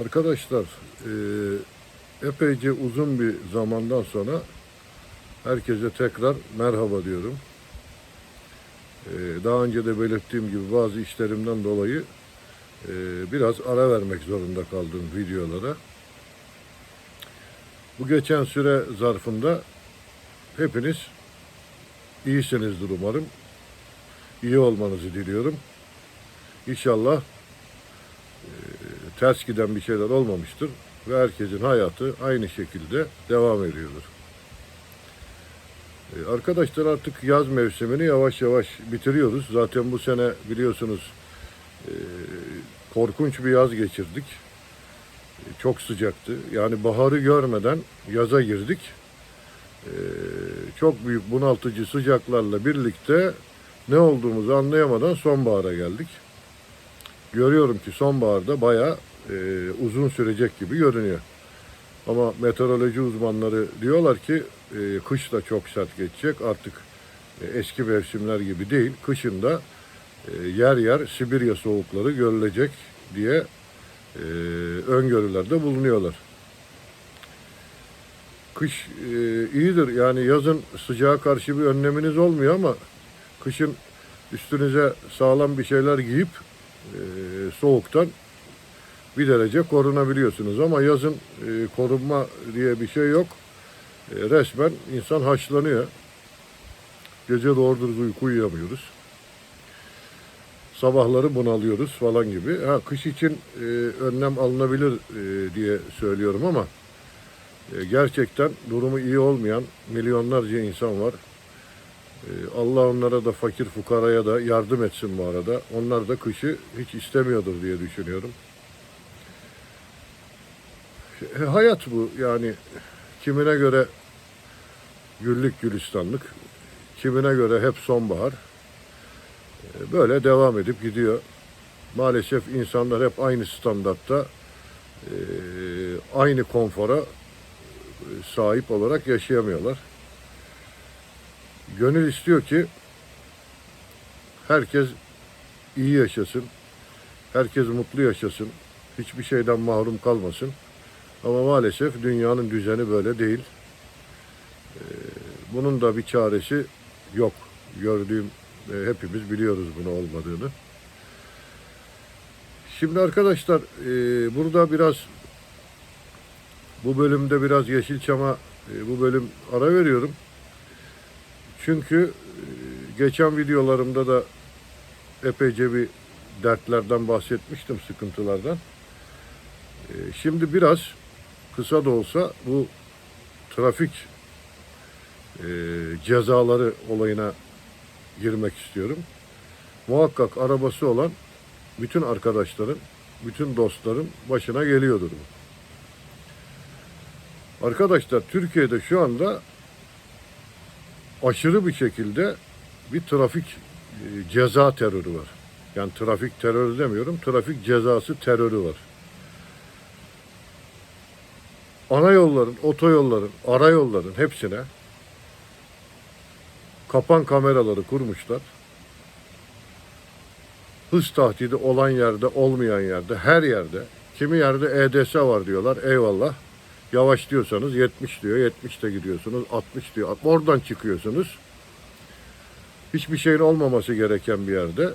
Arkadaşlar e, epeyce uzun bir zamandan sonra herkese tekrar merhaba diyorum. E, daha önce de belirttiğim gibi bazı işlerimden dolayı e, biraz ara vermek zorunda kaldım videolara. Bu geçen süre zarfında hepiniz iyisinizdir umarım. İyi olmanızı diliyorum. İnşallah ters giden bir şeyler olmamıştır ve herkesin hayatı aynı şekilde devam ediyordur. Ee, Arkadaşlar artık yaz mevsimini yavaş yavaş bitiriyoruz. Zaten bu sene biliyorsunuz e, korkunç bir yaz geçirdik. E, Çok sıcaktı. Yani baharı görmeden yaza girdik. E, Çok büyük bunaltıcı sıcaklarla birlikte ne olduğumuzu anlayamadan sonbahara geldik görüyorum ki sonbaharda bayağı e, uzun sürecek gibi görünüyor. Ama meteoroloji uzmanları diyorlar ki e, kış da çok sert geçecek. Artık e, eski mevsimler gibi değil. Kışın da e, yer yer Sibirya soğukları görülecek diye e, öngörülerde bulunuyorlar. Kış e, iyidir. Yani yazın sıcağa karşı bir önleminiz olmuyor ama kışın üstünüze sağlam bir şeyler giyip e, soğuktan bir derece korunabiliyorsunuz ama yazın e, korunma diye bir şey yok. E, resmen insan haşlanıyor. Gece doğru dürüst uyku uyuyamıyoruz. Sabahları bunalıyoruz falan gibi. Ha, kış için e, önlem alınabilir e, diye söylüyorum ama e, gerçekten durumu iyi olmayan milyonlarca insan var. Ee, Allah onlara da fakir fukaraya da yardım etsin bu arada. Onlar da kışı hiç istemiyordur diye düşünüyorum. E, Hayat bu yani kimine göre güllük gülistanlık, kimine göre hep sonbahar. E, Böyle devam edip gidiyor. Maalesef insanlar hep aynı standartta, e, aynı konfora sahip olarak yaşayamıyorlar. Gönül istiyor ki herkes iyi yaşasın, herkes mutlu yaşasın, hiçbir şeyden mahrum kalmasın. Ama maalesef dünyanın düzeni böyle değil. Ee, Bunun da bir çaresi yok. Gördüğüm, e, hepimiz biliyoruz bunu olmadığını. Şimdi arkadaşlar e, burada biraz bu bölümde biraz Yeşilçam'a e, bu bölüm ara veriyorum. Çünkü geçen videolarımda da epeyce bir dertlerden bahsetmiştim, sıkıntılardan. Şimdi biraz kısa da olsa bu trafik e, cezaları olayına girmek istiyorum. Muhakkak arabası olan bütün arkadaşların, bütün dostların başına geliyordur bu. Arkadaşlar Türkiye'de şu anda aşırı bir şekilde bir trafik e, ceza terörü var. Yani trafik terörü demiyorum, trafik cezası terörü var. Ana yolların, otoyolların, ara yolların hepsine kapan kameraları kurmuşlar. Hız tahdidi olan yerde, olmayan yerde, her yerde. Kimi yerde EDS var diyorlar, eyvallah. Yavaş diyorsanız 70 diyor, 70'te gidiyorsunuz, 60 diyor. Oradan çıkıyorsunuz. Hiçbir şeyin olmaması gereken bir yerde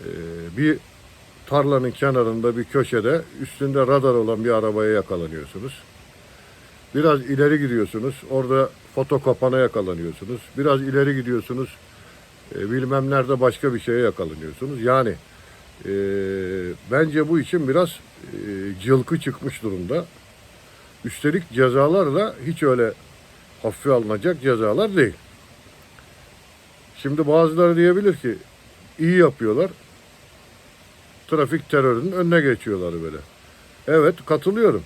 eee, bir tarlanın kenarında bir köşede üstünde radar olan bir arabaya yakalanıyorsunuz. Biraz ileri gidiyorsunuz. Orada foto kapana yakalanıyorsunuz. Biraz ileri gidiyorsunuz. e, bilmem nerede başka bir şeye yakalanıyorsunuz. Yani e, bence bu için biraz e, cılkı çıkmış durumda. Üstelik cezalar da hiç öyle hafife alınacak cezalar değil. Şimdi bazıları diyebilir ki iyi yapıyorlar. Trafik terörünün önüne geçiyorlar böyle. Evet katılıyorum.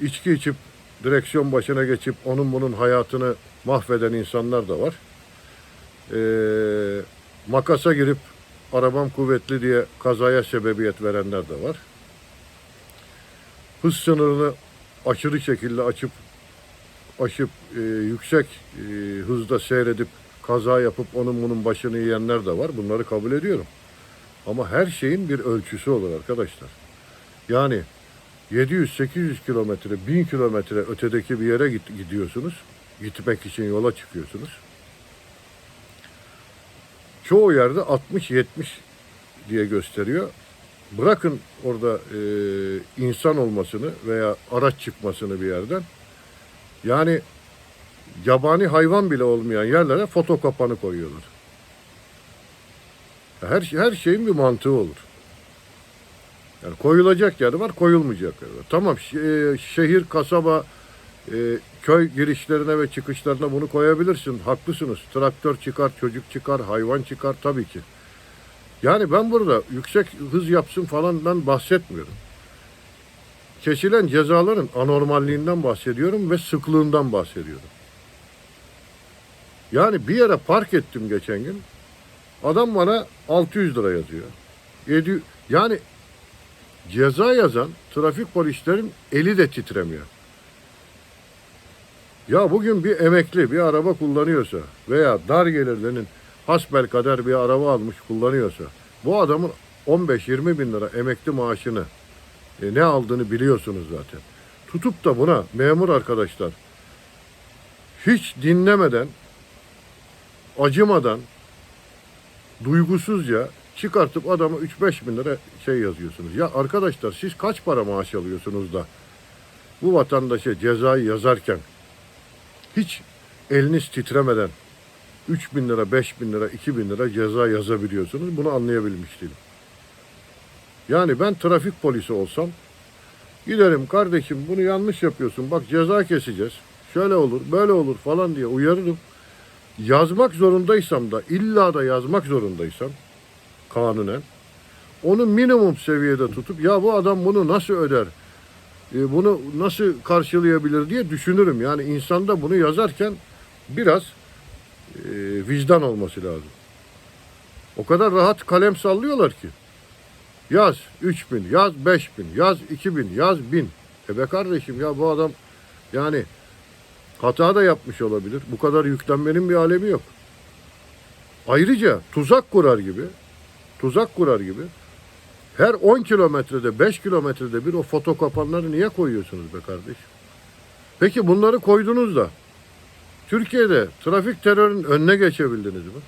İçki içip direksiyon başına geçip onun bunun hayatını mahveden insanlar da var. Ee, makasa girip arabam kuvvetli diye kazaya sebebiyet verenler de var. Hız sınırını aşırı şekilde açıp aşıp e, yüksek e, hızda seyredip kaza yapıp onun bunun başını yiyenler de var. Bunları kabul ediyorum. Ama her şeyin bir ölçüsü olur arkadaşlar. Yani 700-800 kilometre, 1000 kilometre ötedeki bir yere gidiyorsunuz. Gitmek için yola çıkıyorsunuz. Çoğu yerde 60-70 diye gösteriyor. Bırakın orada e, insan olmasını veya araç çıkmasını bir yerden. Yani yabani hayvan bile olmayan yerlere foto kapanı koyuyorlar. Her, her şeyin bir mantığı olur. Yani koyulacak yer var, koyulmayacak yer var. Tamam e, şehir, kasaba, e, köy girişlerine ve çıkışlarına bunu koyabilirsin. Haklısınız. Traktör çıkar, çocuk çıkar, hayvan çıkar tabii ki. Yani ben burada yüksek hız yapsın falandan bahsetmiyorum. Kesilen cezaların anormalliğinden bahsediyorum ve sıklığından bahsediyorum. Yani bir yere park ettim geçen gün. Adam bana 600 lira yazıyor. 700, yani ceza yazan trafik polislerin eli de titremiyor. Ya bugün bir emekli bir araba kullanıyorsa veya dar gelirlinin hasbel kader bir araba almış kullanıyorsa bu adamın 15-20 bin lira emekli maaşını e, ne aldığını biliyorsunuz zaten. Tutup da buna memur arkadaşlar hiç dinlemeden acımadan duygusuzca çıkartıp adama 3-5 bin lira şey yazıyorsunuz. Ya arkadaşlar siz kaç para maaş alıyorsunuz da bu vatandaşa cezayı yazarken hiç eliniz titremeden 3 bin lira, 5 bin lira, 2 bin lira ceza yazabiliyorsunuz. Bunu anlayabilmiş değilim. Yani ben trafik polisi olsam giderim kardeşim bunu yanlış yapıyorsun. Bak ceza keseceğiz. Şöyle olur, böyle olur falan diye uyarırım. Yazmak zorundaysam da illa da yazmak zorundaysam kanunen onu minimum seviyede tutup ya bu adam bunu nasıl öder? e, bunu nasıl karşılayabilir diye düşünürüm. Yani insanda bunu yazarken biraz e, vicdan olması lazım. O kadar rahat kalem sallıyorlar ki. Yaz 3000, yaz 5000, yaz 2000, yaz 1000. E be kardeşim ya bu adam yani hata da yapmış olabilir. Bu kadar yüklenmenin bir alemi yok. Ayrıca tuzak kurar gibi, tuzak kurar gibi her 10 kilometrede, 5 kilometrede bir o foto kapanları niye koyuyorsunuz be kardeş? Peki bunları koydunuz da Türkiye'de trafik terörünün önüne geçebildiniz mi?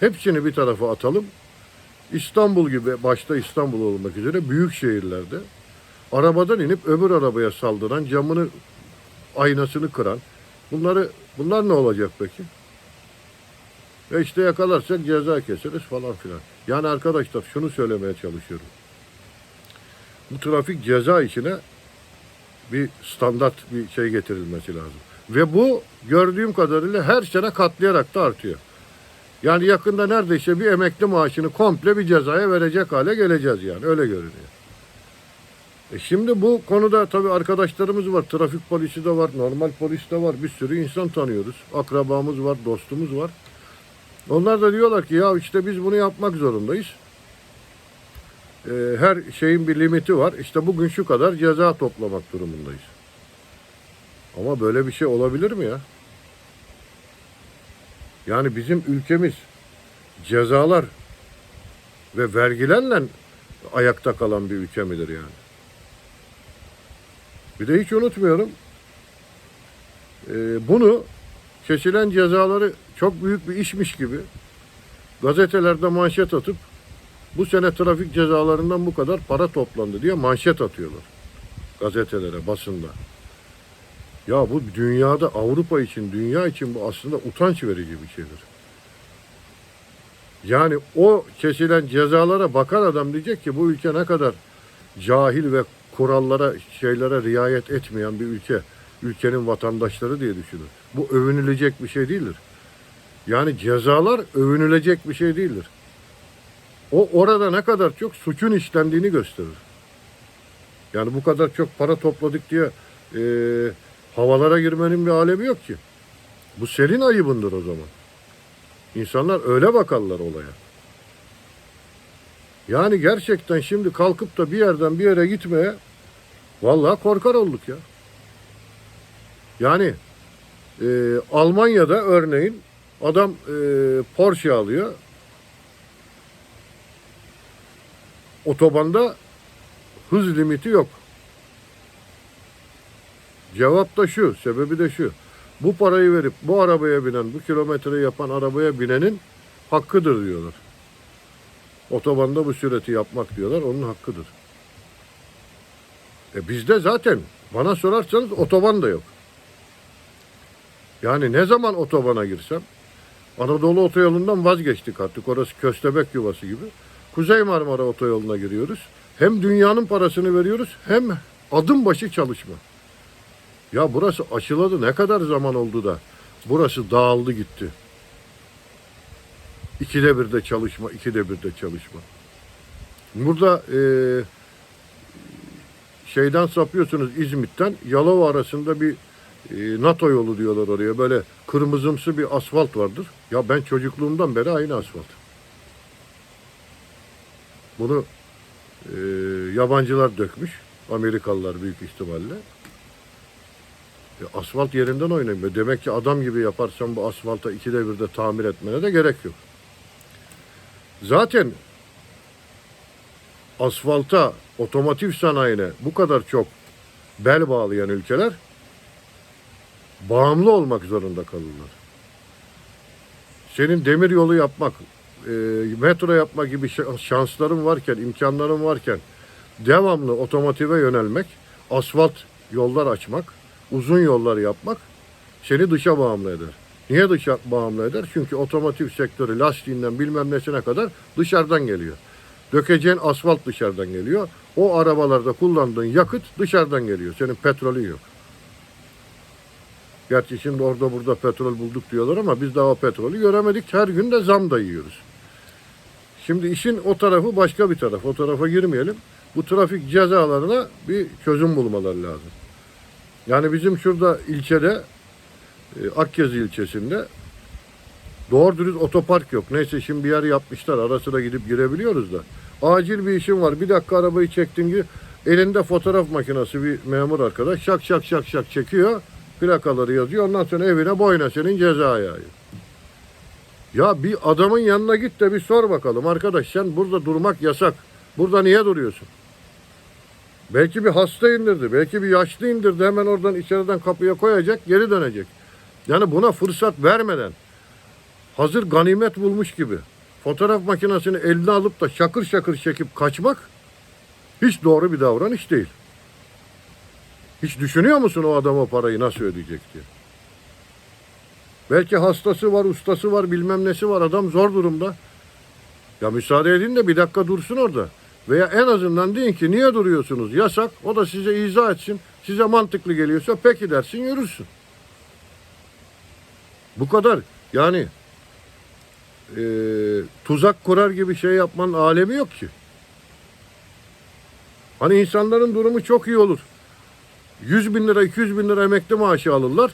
Hepsini bir tarafa atalım. İstanbul gibi, başta İstanbul olmak üzere büyük şehirlerde arabadan inip öbür arabaya saldıran, camını, aynasını kıran, bunları, bunlar ne olacak peki? E işte yakalarsak ceza keseriz falan filan. Yani arkadaşlar şunu söylemeye çalışıyorum. Bu trafik ceza işine bir standart bir şey getirilmesi lazım. Ve bu gördüğüm kadarıyla her sene katlayarak da artıyor. Yani yakında neredeyse bir emekli maaşını komple bir cezaya verecek hale geleceğiz yani öyle görünüyor. E şimdi bu konuda tabii arkadaşlarımız var. Trafik polisi de var, normal polis de var. Bir sürü insan tanıyoruz. Akrabamız var, dostumuz var. Onlar da diyorlar ki ya işte biz bunu yapmak zorundayız. Ee, her şeyin bir limiti var. İşte bugün şu kadar ceza toplamak durumundayız. Ama böyle bir şey olabilir mi ya? Yani bizim ülkemiz cezalar ve vergilerle ayakta kalan bir ülke midir yani? Bir de hiç unutmuyorum. Ee, bunu kesilen cezaları çok büyük bir işmiş gibi gazetelerde manşet atıp bu sene trafik cezalarından bu kadar para toplandı diye manşet atıyorlar. Gazetelere, basında. Ya bu dünyada Avrupa için, dünya için bu aslında utanç verici bir şeydir. Yani o kesilen cezalara bakan adam diyecek ki bu ülke ne kadar cahil ve kurallara, şeylere riayet etmeyen bir ülke. Ülkenin vatandaşları diye düşünür. Bu övünülecek bir şey değildir. Yani cezalar övünülecek bir şey değildir. O orada ne kadar çok suçun işlendiğini gösterir. Yani bu kadar çok para topladık diye e, havalara girmenin bir alemi yok ki. Bu senin ayıbındır o zaman. İnsanlar öyle bakarlar olaya. Yani gerçekten şimdi kalkıp da bir yerden bir yere gitmeye vallahi korkar olduk ya. Yani e, Almanya'da örneğin adam e, Porsche alıyor. otobanda hız limiti yok. Cevap da şu, sebebi de şu. Bu parayı verip bu arabaya binen, bu kilometreyi yapan arabaya binenin hakkıdır diyorlar. Otobanda bu süreti yapmak diyorlar, onun hakkıdır. E bizde zaten bana sorarsanız otoban da yok. Yani ne zaman otobana girsem Anadolu otoyolundan vazgeçtik artık. Orası köstebek yuvası gibi. Kuzey Marmara otoyoluna giriyoruz. Hem dünyanın parasını veriyoruz hem adım başı çalışma. Ya burası açıladı ne kadar zaman oldu da burası dağıldı gitti. İkide bir de çalışma, ikide bir de çalışma. Burada eee şeyden sapıyorsunuz İzmit'ten Yalova arasında bir e, NATO yolu diyorlar oraya. Böyle kırmızımsı bir asfalt vardır. Ya ben çocukluğumdan beri aynı asfalt. Bunu e, yabancılar dökmüş. Amerikalılar büyük ihtimalle. E, asfalt yerinden oynamıyor. Demek ki adam gibi yaparsan bu asfalta ikide bir de tamir etmene de gerek yok. Zaten asfalta, otomotiv sanayine bu kadar çok bel bağlayan ülkeler bağımlı olmak zorunda kalırlar. Senin demir yolu yapmak, e, metro yapmak gibi şa- şansların varken, imkanların varken devamlı otomotive yönelmek, asfalt yollar açmak, uzun yollar yapmak seni dışa bağımlı eder. Niye dışa bağımlı eder? Çünkü otomotiv sektörü lastiğinden bilmem nesine kadar dışarıdan geliyor. Dökeceğin asfalt dışarıdan geliyor. O arabalarda kullandığın yakıt dışarıdan geliyor. Senin petrolün yok. Gerçi şimdi orada burada petrol bulduk diyorlar ama biz daha o petrolü göremedik. Her gün de zam da yiyoruz. Şimdi işin o tarafı başka bir taraf. O tarafa girmeyelim. Bu trafik cezalarına bir çözüm bulmaları lazım. Yani bizim şurada ilçede Akyazı ilçesinde doğru dürüst otopark yok. Neyse şimdi bir yer yapmışlar. Ara sıra gidip girebiliyoruz da. Acil bir işim var. Bir dakika arabayı çektin gibi elinde fotoğraf makinesi bir memur arkadaş şak şak şak şak çekiyor. Plakaları yazıyor. Ondan sonra evine boyuna senin ceza yağıyor. Ya bir adamın yanına git de bir sor bakalım. Arkadaş sen burada durmak yasak. Burada niye duruyorsun? Belki bir hasta indirdi. Belki bir yaşlı indirdi. Hemen oradan içeriden kapıya koyacak. Geri dönecek. Yani buna fırsat vermeden hazır ganimet bulmuş gibi fotoğraf makinesini eline alıp da şakır şakır çekip kaçmak hiç doğru bir davranış değil. Hiç düşünüyor musun o adam o parayı nasıl ödeyecek diye? Belki hastası var, ustası var, bilmem nesi var. Adam zor durumda. Ya müsaade edin de bir dakika dursun orada. Veya en azından deyin ki niye duruyorsunuz? Yasak. O da size izah etsin. Size mantıklı geliyorsa peki dersin yürürsün. Bu kadar. Yani e, tuzak kurar gibi şey yapmanın alemi yok ki. Hani insanların durumu çok iyi olur. 100 bin lira, 200 bin lira emekli maaşı alırlar.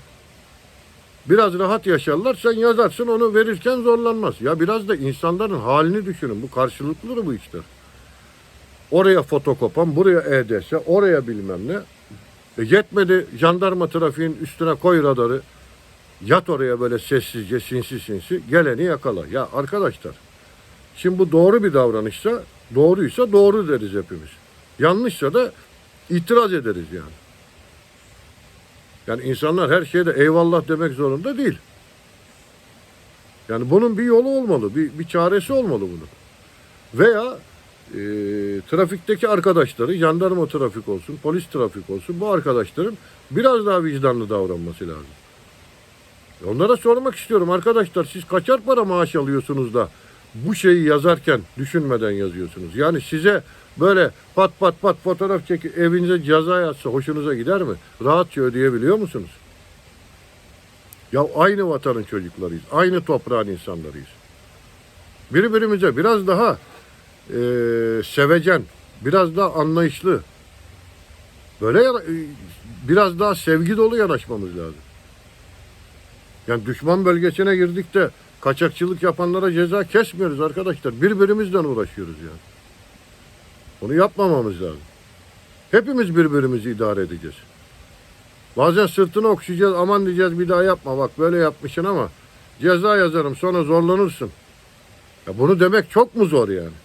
Biraz rahat yaşarlar. Sen yazarsın onu verirken zorlanmaz. Ya biraz da insanların halini düşünün. Bu karşılıklıdır bu işler. Oraya fotokopan, buraya EDS, oraya bilmem ne. E yetmedi jandarma trafiğin üstüne koy radarı. Yat oraya böyle sessizce, sinsi sinsi. Geleni yakala. Ya arkadaşlar, şimdi bu doğru bir davranışsa, doğruysa doğru deriz hepimiz. Yanlışsa da itiraz ederiz yani. Yani insanlar her şeyde eyvallah demek zorunda değil. Yani bunun bir yolu olmalı, bir, bir çaresi olmalı bunun. Veya e, trafikteki arkadaşları, jandarma trafik olsun, polis trafik olsun, bu arkadaşların biraz daha vicdanlı davranması lazım. Onlara sormak istiyorum arkadaşlar siz kaçar para maaş alıyorsunuz da bu şeyi yazarken düşünmeden yazıyorsunuz. Yani size böyle pat pat pat fotoğraf çekip evinize ceza yazsa hoşunuza gider mi? Rahatça ödeyebiliyor musunuz? Ya aynı vatanın çocuklarıyız. Aynı toprağın insanlarıyız. Birbirimize biraz daha e, sevecen, biraz daha anlayışlı, böyle e, biraz daha sevgi dolu yanaşmamız lazım. Yani düşman bölgesine girdik de kaçakçılık yapanlara ceza kesmiyoruz arkadaşlar. Birbirimizden uğraşıyoruz yani. Bunu yapmamamız lazım. Hepimiz birbirimizi idare edeceğiz. Bazen sırtını okşayacağız, aman diyeceğiz bir daha yapma bak böyle yapmışsın ama ceza yazarım sonra zorlanırsın. Ya bunu demek çok mu zor yani?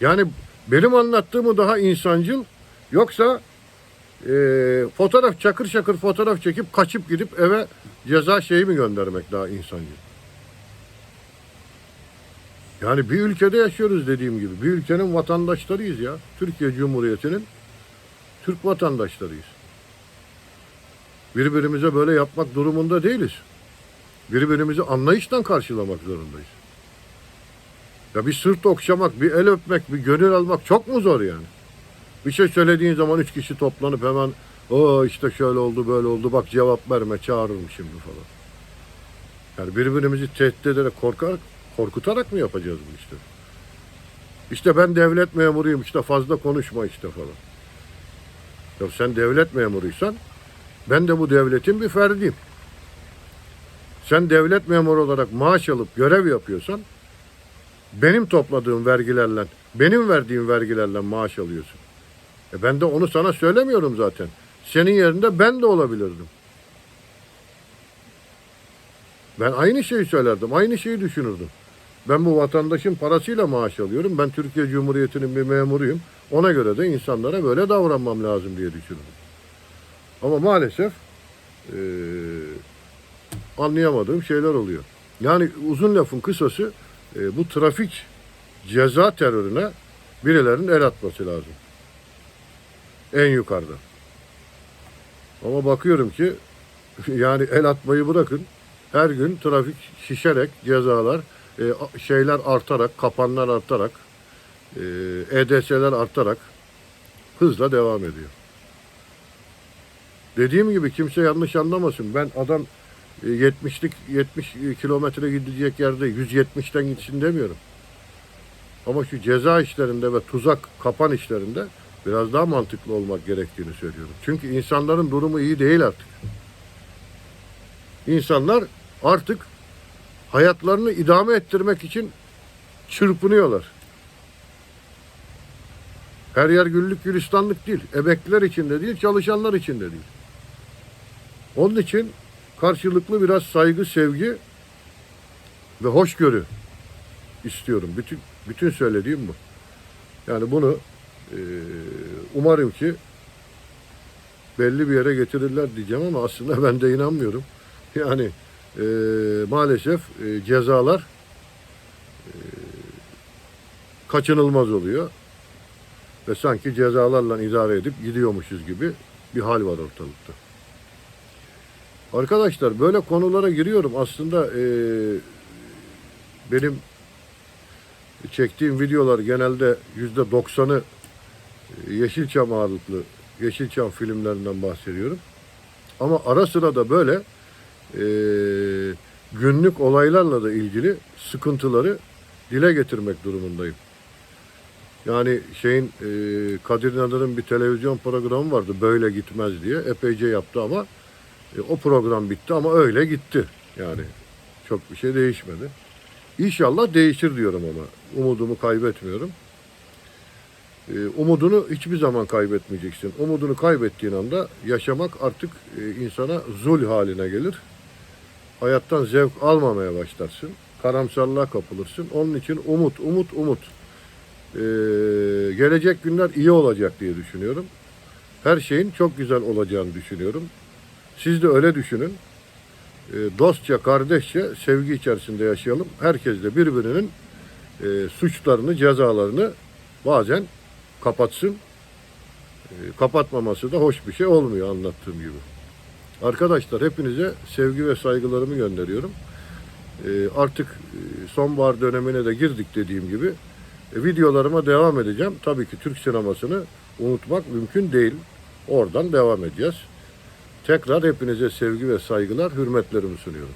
Yani benim anlattığımı daha insancıl yoksa e, fotoğraf çakır çakır fotoğraf çekip kaçıp gidip eve ceza şeyi mi göndermek daha insancıl? Yani bir ülkede yaşıyoruz dediğim gibi. Bir ülkenin vatandaşlarıyız ya. Türkiye Cumhuriyeti'nin Türk vatandaşlarıyız. Birbirimize böyle yapmak durumunda değiliz. Birbirimizi anlayıştan karşılamak zorundayız. Ya bir sırt okşamak, bir el öpmek, bir gönül almak çok mu zor yani? Bir şey söylediğin zaman üç kişi toplanıp hemen o işte şöyle oldu böyle oldu bak cevap verme çağırırım şimdi falan. Yani birbirimizi tehdit ederek korkarak, korkutarak mı yapacağız bu işte? İşte ben devlet memuruyum işte fazla konuşma işte falan. Ya sen devlet memuruysan ben de bu devletin bir ferdiyim. Sen devlet memuru olarak maaş alıp görev yapıyorsan benim topladığım vergilerle, benim verdiğim vergilerle maaş alıyorsun. E ben de onu sana söylemiyorum zaten. Senin yerinde ben de olabilirdim. Ben aynı şeyi söylerdim, aynı şeyi düşünürdüm. Ben bu vatandaşın parasıyla maaş alıyorum. Ben Türkiye Cumhuriyeti'nin bir memuruyum. Ona göre de insanlara böyle davranmam lazım diye düşünürdüm. Ama maalesef eee, anlayamadığım şeyler oluyor. Yani uzun lafın kısası e, bu trafik ceza terörüne birilerinin el atması lazım. En yukarıda. Ama bakıyorum ki yani el atmayı bırakın. Her gün trafik şişerek cezalar e, şeyler artarak, kapanlar artarak, e, EDS'ler artarak hızla devam ediyor. Dediğim gibi kimse yanlış anlamasın. Ben adam e, 70'lik 70 kilometre gidecek yerde 170'ten gitsin demiyorum. Ama şu ceza işlerinde ve tuzak kapan işlerinde biraz daha mantıklı olmak gerektiğini söylüyorum. Çünkü insanların durumu iyi değil artık. İnsanlar artık hayatlarını idame ettirmek için çırpınıyorlar. Her yer güllük gülistanlık değil. Emekliler için de değil, çalışanlar için de değil. Onun için karşılıklı biraz saygı, sevgi ve hoşgörü istiyorum. Bütün bütün söylediğim bu. Yani bunu umarım ki belli bir yere getirirler diyeceğim ama aslında ben de inanmıyorum. Yani eee, maalesef eee, cezalar eee, kaçınılmaz oluyor. Ve sanki cezalarla idare edip gidiyormuşuz gibi bir hal var ortalıkta. Arkadaşlar böyle konulara giriyorum. Aslında eee, benim çektiğim videolar genelde yüzde doksanı e, Yeşilçam ağırlıklı Yeşilçam filmlerinden bahsediyorum. Ama ara sıra da böyle eee, günlük olaylarla da ilgili sıkıntıları dile getirmek durumundayım. Yani şeyin eee Kadir Nadar'ın bir televizyon programı vardı böyle gitmez diye epeyce yaptı ama e, o program bitti ama öyle gitti. Yani çok bir şey değişmedi. İnşallah değişir diyorum ama umudumu kaybetmiyorum. E, umudunu hiçbir zaman kaybetmeyeceksin. Umudunu kaybettiğin anda yaşamak artık e, insana zul haline gelir. Hayattan zevk almamaya başlarsın. Karamsarlığa kapılırsın. Onun için umut, umut, umut. E, gelecek günler iyi olacak diye düşünüyorum. Her şeyin çok güzel olacağını düşünüyorum. Siz de öyle düşünün. E, dostça, kardeşçe, sevgi içerisinde yaşayalım. Herkes de birbirinin e, suçlarını, cezalarını bazen kapatsın. E, kapatmaması da hoş bir şey olmuyor anlattığım gibi. Arkadaşlar hepinize sevgi ve saygılarımı gönderiyorum. E, artık e, sonbahar dönemine de girdik dediğim gibi. E, videolarıma devam edeceğim. Tabii ki Türk sinemasını unutmak mümkün değil. Oradan devam edeceğiz. Tekrar hepinize sevgi ve saygılar, hürmetlerimi sunuyorum.